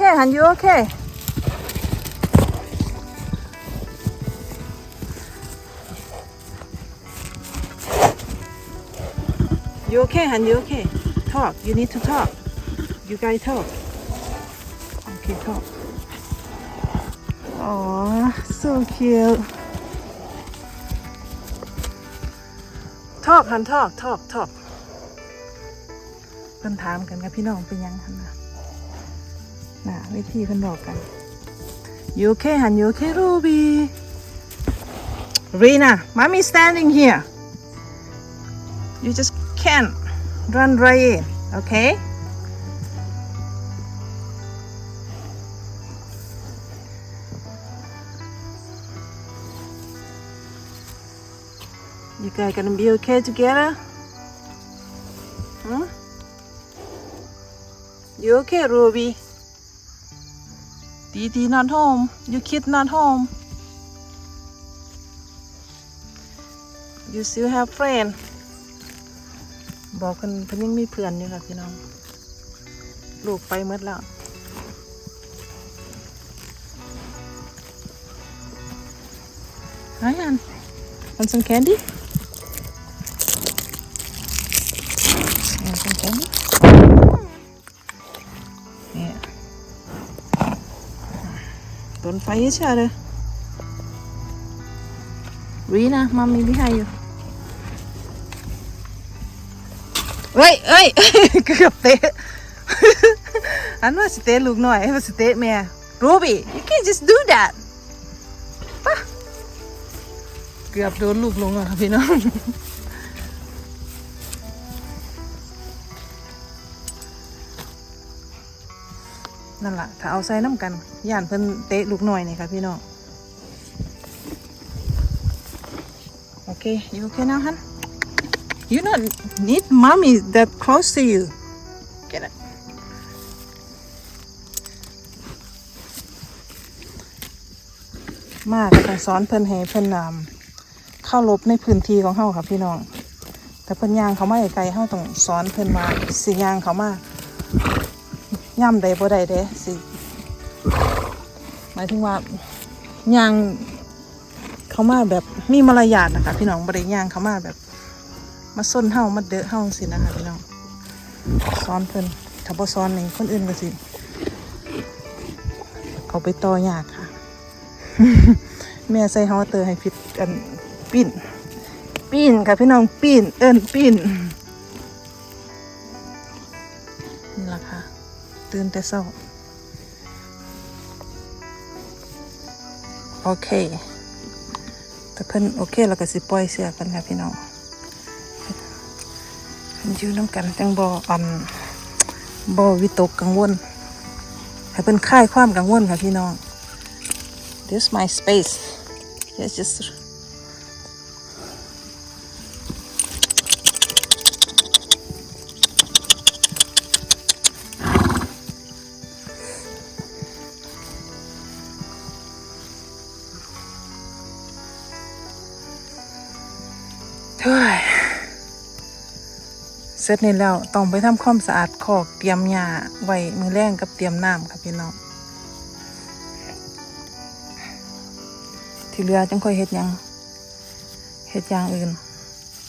okay hon you okay you okay hon you okay talk you need to talk you guys talk okay talk oh so cute talk hon talk talk talk เพิ่นถามกันกับพี่น้องเป็นยังคันนะ น่ะวิธีเพิ่นบอกกัน you okay หัน you okay Ruby Rina mommy standing here you just can't run right in okay you guys gonna be okay together hmm You okay, Ruby? Didi not home. Your ดนั not home. You still have friend. บอกคนเพิ่นยังมีเพื่อนอยู่ค่ะพี่น้อง ลูกไปเมื่อแล้วไอ้อันอันสังแคนดี้อันสังแคนดี้ บเตะอันว่าสเตะลูกหน่อยว่าสเตะแม่รูบี้ you can't just do that ปะเกือบโนั่นล่ะ ถ้าเอาใส่น้ำกัน ย่านเพิ่นเตะลูกหน่อยนี่ค่ะพี่น้อง โอเค you okay now hon you not need mommy that close to you get it มากก็ต้องสอนเพิ่นให้เพิ่นนำเข้าลบในพื้นที่ของเฮาค่ะพี่น้อง แต่เพิ่นย่างเขามาไกลเฮาต้องสอนเพิ่นว่าสิย่างเขามา ย่ำใดบ่ได้เด้สิหมายถึงว่าย่างเขามาแบบมีมารยาทนะคะพี่น้องบ่ได้ย่างเขามาแบบ มาส้นเฮามาเดอะเฮาสินะคะพี่น้องสอนเพิ่นถ้าบ่สอนนี่คนอื่นก็สิเอาไปต่อยากค่ะ แม่ใส่ฮอเตอร์ให้ผิดกันปิ้นปิ้นค่ะพี่น้องปิ้นเอิ้นปิ้นน ตื่นแต่เช้าโอเคแต่เพิ่นโอเคแล้วก็สิปล่อยเสือกันค่ะพี่น้องเพิ่นอยู่น้ำกันจังบ่อันบ่วิตกกังวลให้เพิ่นคลายความกังวลค่ะพี่น้อง this my space it's just เสร็จนี่แล้วต้องไปทำความสะอาดคอกเตรียมหญ้าไว้มือแรงกับเตรียมน้ำค่ะพี่น้องที่เหลือจังค่อยเฮ็ดยังเฮ็ดอย่างอื่น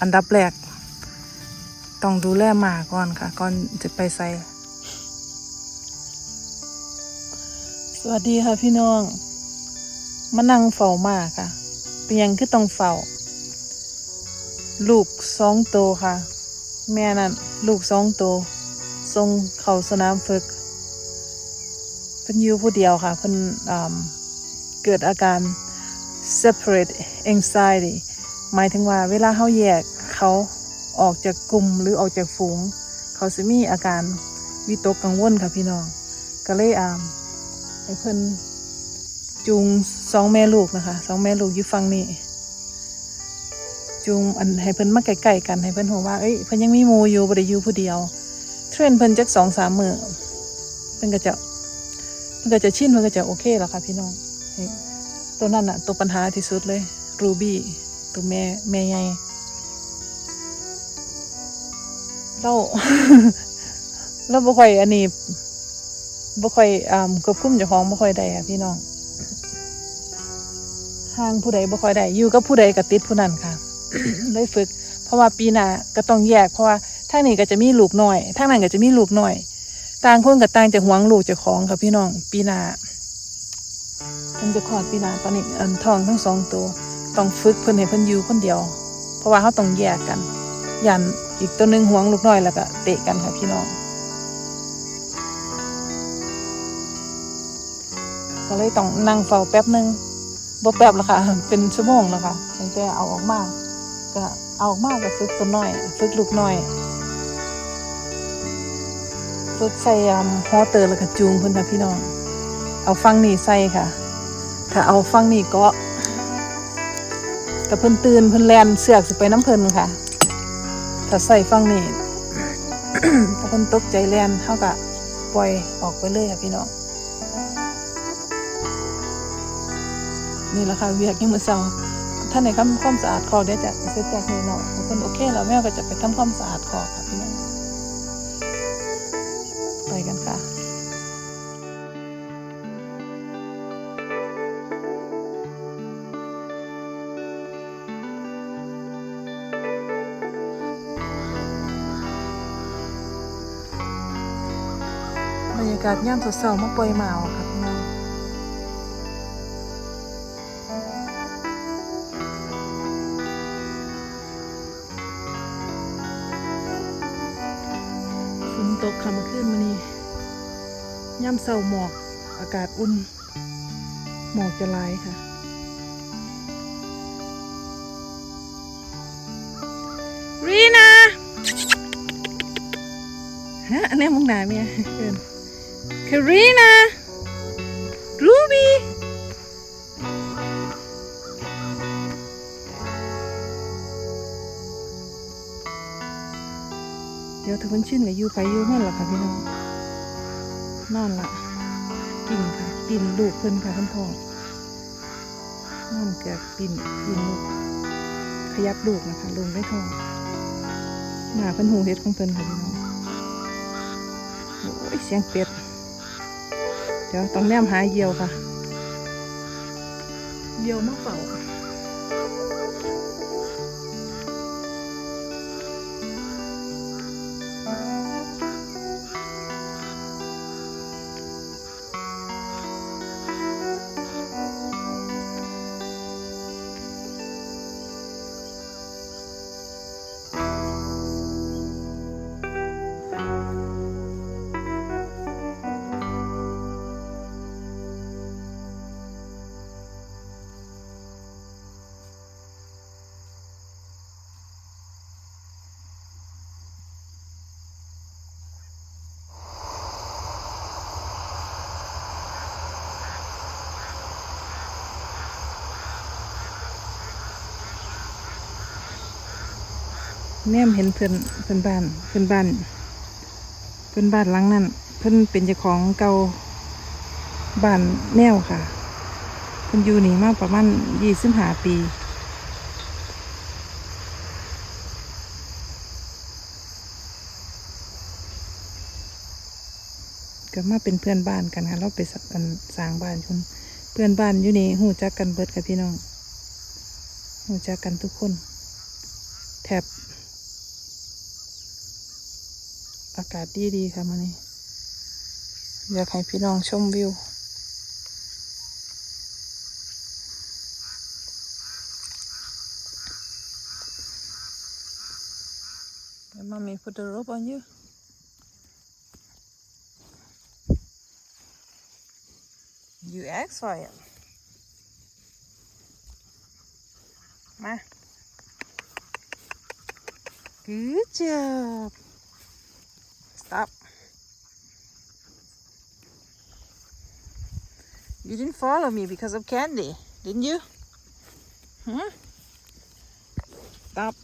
อันดับแรกต้องดูแลหมาก่อนค่ะ ก่อนจะไปใส่สวัสดีค่ะพี่น้องมานั่งเฝ้าหมาค่ะเป็นยังคือต้องเฝ้าลูกสองโตค่ะ แม่นั่นลูกสองโตวส่งเข้าสนามฝึกเพิ่นอยู่ผู้เดียวค่ะเพิ่นเกิดอาการ separate anxiety หมายถึงว่าเวลาเขาแยกเขาออกจากกลุ่มหรือออกจากฝูง เขาจะมีอาการวิตกกังวลค่ะพี่น้อง ก็เลยอ่าให้เพิ่นจูงสองแม่ลูกนะคะสองแม่ลูกอยู่ฝั่งนี้ จูงอันให้เพิ่นมาใกล้ๆกันให้เพิ่นหัวว่าเอ้ยเพิ่นยังมีหมูอยู่บ่ได้อยู่ผู้เดียว เทรนเพิ่นจักสองสามมื้อเพิ่นก็จะเพิ่นก็จะชินเพิ่นก็จะโอเคแล้วค่ะพี่น้องตัวนั้นน่ะตัวปัญหาที่สุดเลยรูบี้ตัวแม่แม่ใหญ่เราเราบ่ค่อยอันนี้บ่ค่อยอ่าควบคุมเจ้าของบ่ค่อยได้ค่ะพี่น้องห่างผู้ใดบ่ค่อยได้อยู่กับผู้ใดก็ติดผู้นั้นค่ะ เลยฝึก เพราะว่าปีหน้าก็ต้องแยกเพราะว่าทางนี้ก็จะมีลูกหน้อยทางนั้นก็จะมีลูกหน้อย ต่างคนก็ต่างจะหวงลูกจ้าของค่ะพี่น้อง ปีหน้าเพิ่นจะคลอดปีหน้าตอนนี้อันท้องทั้งสองตัวต้องฝึกเพิ่นให้เพิ่นอยู่คนเดียว เพราะว่าเขาต้องแยกกัน ยันอีกตัวหนึ่งหวงลูกน้อยแล้วก็เตะกันค่ะพี่น้องก็เลยต้องนั่งเฝ้าแป๊บหนึงบ่แป๊บแล้วค่ะ เป็นชั่วโมงแล้วค่ะตั้งแต่เอาออกมา ก็เอาออกมาก็ฝึกตัวน้อย ฝึกลูกน้อย ฝึกใส่ฮอเตอร์แล้วก็จูงเพิ่นค่ะพี่น้อง เอาฟังนี่ใส่ค่ะ ถ้าเอาฟังนี่เก็กับเพิ่นตื่นเพิ่นแลนเสือกสิไปน้ำเพิ่นค่ะ ถ้าใส่ฟังนี่ถ้าเพิ่นตกใจแลนเท่ากับปล่อยออกไปเลยค่ะพี่น้องนี่แหละค่ะเวียกยังมือเช้า ท่านในทำความสะอาดคอกเดี๋ยวจะเสร็จจากนี้เนาะถ้าเพิ่นโอเคแล้วแม่ก็จะไปทำความสะอาดคอกค่ะพี่น้องไปกันค่ะบรรยากาศย่ามสดเสามาปล่อยหมาค่ะพี่น้อง ตกค่ะเมื่อคืนมานี้ย่ำเสาหมอกอากาศอุ่น หมอกจะลายค่ะ รีนาฮะอันนี้มึงด่าเมียเอินคารีนา เดี๋ยวถ้าคนชินกับยูไปอยูมันละค่ะพี่น้องนอนละกินค่ะกินลูกเพิ่นค่ะเพิ่นทอนอนเกือกกินกินลูกขยับลูกนะคะลงได้ทองหน้าเพิ่นหูเฮ็ดของเพิ่นค่ะพี่น้องโอ้ยเสียงเป็ด เดี๋ยวต้องแนมหาเยี่ยวค่ะ เยี่ยวมาเป่า แนมเห็นเพิ่อนเพิ่อนบ้านเพิ่อนบ้าน เพิ่อนบ้านหลังนั้น เพิ่อนเป็นเจ้าของเก่าบ้านแนวค่ะ เพิ่อนอยู่นี่มาประมาณยี่สิบห้าปีก็มาเป็นเพื่อนบ้านกันค่ะเราไปสกันสร้างบ้านคนเพื่อนบ้านอยู่นี่หูจักกันเบิดค่ะพี่น้องหูจักกันทุกคน แถบ อากาศดีดีๆค่ะมันนี้ อยากให้พี่น้องชมวิว Your mommy put the rope on you. You asked for it. มา Good job. You didn't follow me because of candy, didn't you? Huh? Stop.